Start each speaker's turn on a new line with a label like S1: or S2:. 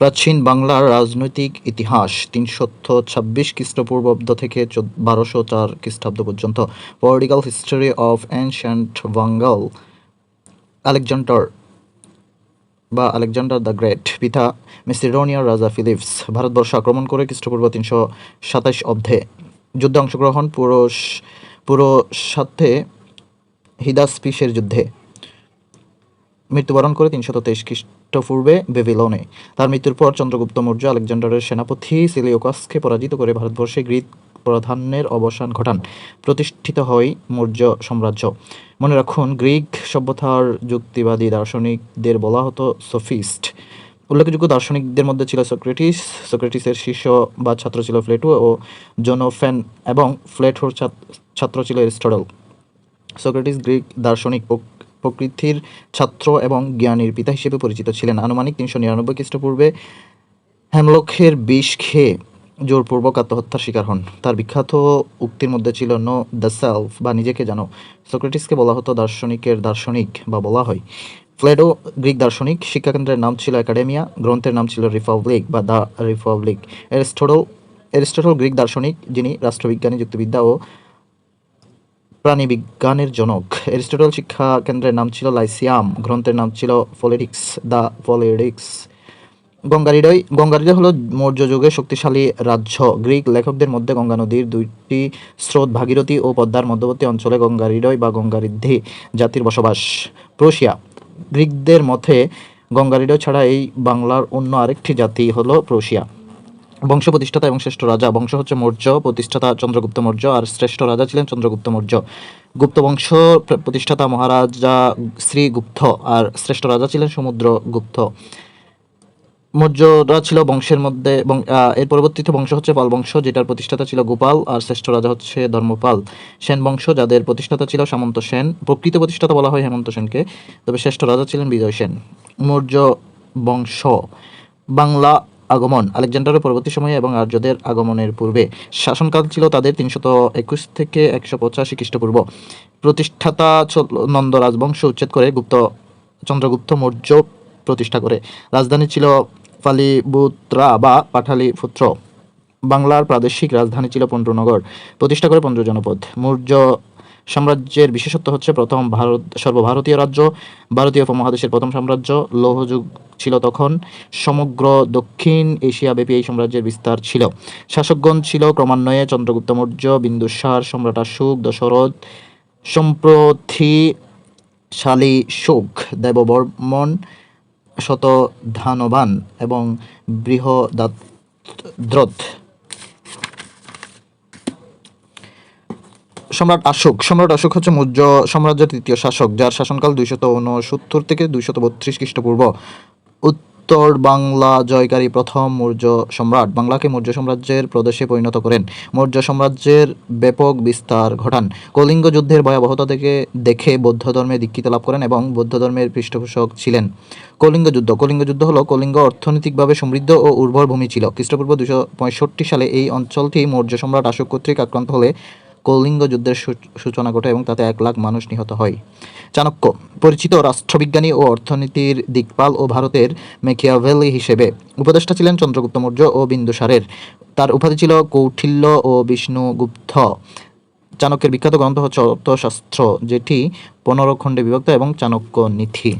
S1: প্রাচীন বাংলার রাজনৈতিক ইতিহাস, তিনশত ছাব্বিশ খ্রিস্টপূর্বাব্দ থেকে বারোশো চার খ্রিস্টাব্দ পর্যন্ত। Political history of ancient Bengal Alexander বা আলেকজান্ডার দ্য গ্রেট পিতা মেসিডোনিয়ার রাজা ফিলিপস ভারতবর্ষ আক্রমণ করে খ্রিস্টপূর্ব তিনশো সাতাশ অব্দে। যুদ্ধে অংশগ্রহণ পুরো পুরো সাথে হিদাসপিসের যুদ্ধে। মৃত্যুবরণ করে তিনশত তেইশ খ্রিস্টপূর্বে বেবিলনে। তার মৃত্যুর পর চন্দ্রগুপ্ত মৌর্য আলেকজান্ডারের সেনাপতি সিলিওকাসকে পরাজিত করে ভারতবর্ষে গ্রিক প্রাধান্যের অবসান ঘটান, প্রতিষ্ঠিত হয় মৌর্য সাম্রাজ্য। মনে রাখুন, গ্রিক সভ্যতার যুক্তিবাদী দার্শনিকদের বলা হতো সোফিস্ট। উল্লেখযোগ্য দার্শনিকদের মধ্যে ছিল সক্রেটিস, সক্রেটিসের শিষ্য বা ছাত্র ছিল প্লেটো ও জোনোফেন এবং ফ্লেটোর ছাত্র ছিল এরিস্টটল। সক্রেটিস গ্রিক দার্শনিক প্রকৃতির ছাত্র এবং জ্ঞানীর পিতা হিসেবে পরিচিত ছিলেন। আনুমানিক তিনশো নিরানব্বই খ্রিস্টপূর্বে হ্যামলকের বিষ খেয়ে জোরপূর্বক আত্মহত্যার শিকার হন। তার বিখ্যাত উক্তির মধ্যে ছিল নো দ্য সেলফ বা নিজেকে জানো সক্রেটিসকে বলা হতো দার্শনিকের দার্শনিক বা বলা হয়। ফ্লেডো গ্রিক দার্শনিক, শিক্ষাকেন্দ্রের নাম ছিল একাডেমিয়া, গ্রন্থের নাম ছিল রিপাবলিক বা the Republic. Aristotle Aristotle Greek দার্শনিক, যিনি রাষ্ট্রবিজ্ঞানী, যুক্তিবিদ্যা ও প্রাণীবিজ্ঞানের জনক। এরিস্টটল শিক্ষা কেন্দ্রের নাম ছিল লাইসিয়াম, গ্রন্থের নাম ছিল ফলেটিক্স দ্য ফলেটিক্স গঙ্গারিডয় গঙ্গারিডয় হলো মৌর্য যুগের শক্তিশালী রাজ্য। গ্রিক লেখকদের মধ্যে গঙ্গা নদীর দুইটি স্রোত ভাগীরথী ও পদ্মার মধ্যবর্তী অঞ্চলে গঙ্গারিডয় বা গঙ্গারিদ্ধি জাতির বসবাস। প্রোশিয়া গ্রিকদের মতে গঙ্গারিডয় ছাড়া এই বাংলার অন্য আরেকটি জাতি হলো প্রোশিয়া। বংশ প্রতিষ্ঠাতা এবং শ্রেষ্ঠ রাজা। বংশ হচ্ছে মৌর্য, প্রতিষ্ঠাতা চন্দ্রগুপ্ত মৌর্য, আর শ্রেষ্ঠ রাজা ছিলেন চন্দ্রগুপ্ত মৌর্য। গুপ্ত বংশ প্রতিষ্ঠাতা মহারাজা শ্রীগুপ্ত, আর শ্রেষ্ঠ রাজা ছিলেন সমুদ্রগুপ্ত। মৌর্যরা ছিল বংশের মধ্যে এর পরবর্তীতে বংশ হচ্ছে পাল বংশ, যেটার প্রতিষ্ঠাতা ছিল গোপাল, আর শ্রেষ্ঠ রাজা হচ্ছে ধর্মপাল। সেন বংশ, যাদের প্রতিষ্ঠাতা ছিল সামন্ত সেন, প্রকৃত প্রতিষ্ঠাতা বলা হয় হেমন্ত সেনকে, তবে শ্রেষ্ঠ রাজা ছিলেন বিজয় সেন। মৌর্য বংশ। বাংলা আগমন। আলেকজান্ডারের পরবর্তী সময়ে এবং আর্যদের আগমনের পূর্বে শাসনকাল ছিল তাদের তিনশত একুশ থেকে একশো পঁচাশি খ্রিস্টপূর্ব। প্রতিষ্ঠাতা নন্দ রাজবংশ, উচ্ছেদ করে গুপ্ত, চন্দ্রগুপ্ত মৌর্য প্রতিষ্ঠা করে। রাজধানী ছিল পালিপুত্রা বা পাঠালিপুত্র। বাংলার প্রাদেশিক রাজধানী ছিল পন্ড্রনগর প্রতিষ্ঠা করে পন্ড্র জনপদ। মৌর্য সাম্রাজ্যের বিশেষত্ব হচ্ছে প্রথম ভারত, সর্বভারতীয় রাজ্য, ভারতীয় উপমহাদেশের প্রথম সাম্রাজ্য। লৌহযুগ ছিল তখন। সমগ্র দক্ষিণ এশিয়া ব্যাপী এই সাম্রাজ্যের বিস্তার ছিল। শাসকগণ ছিল ক্রমান্বয়ে চন্দ্রগুপ্ত মৌর্য, বিন্দুসার, সম্রাট অশোক দশরথ, সম্প্রতি শালী শোক, দেববর্মন, শতধানবান এবং বৃহদাদ্রথ সম্রাট অশোক সম্রাট অশোক হচ্ছে মৌর্য সাম্রাজ্যের তৃতীয় শাসক, যার শাসনকাল দুইশত উনসত্তর থেকে দুইশত বত্রিশ খ্রিস্টপূর্ব। উত্তর বাংলা জয়কারী প্রথম মৌর্য সম্রাট। বাংলাকে মৌর্য সাম্রাজ্যের প্রদেশে পরিণত করেন। মৌর্য সাম্রাজ্যের ব্যাপক বিস্তার ঘটান। কলিঙ্গ যুদ্ধের ভয়াবহতা থেকে দেখে বৌদ্ধ ধর্মে দীক্ষিত লাভ করেন এবং বৌদ্ধ ধর্মের পৃষ্ঠপোষক ছিলেন। কলিঙ্গ যুদ্ধ। কলিঙ্গ যুদ্ধ হলো কলিঙ্গ অর্থনৈতিকভাবে সমৃদ্ধ ও উর্বর ভূমি ছিল। খ্রিস্টপূর্ব দুশো সালে এই অঞ্চলটি মৌর্য সম্রাট অশোক কর্তৃক আক্রান্ত হলে কলিঙ্গ যুদ্ধের সূচনা ঘটে এবং তাতে এক লাখ মানুষ নিহত হয়। চাণক্য, পরিচিত রাষ্ট্রবিজ্ঞানী ও অর্থনীতির দিকপাল ও ভারতের মেকিয়াভেলি হিসেবে। উপদেষ্টা ছিলেন চন্দ্রগুপ্ত মৌর্য ও বিন্দুসারের তার উপাধি ছিল কৌঠিল্য ও বিষ্ণুগুপ্ত। চাণক্যের বিখ্যাত গ্রন্থ হচ্ছে অর্থশাস্ত্র, যেটি পনেরো খণ্ডে বিভক্ত এবং চাণক্য নীতি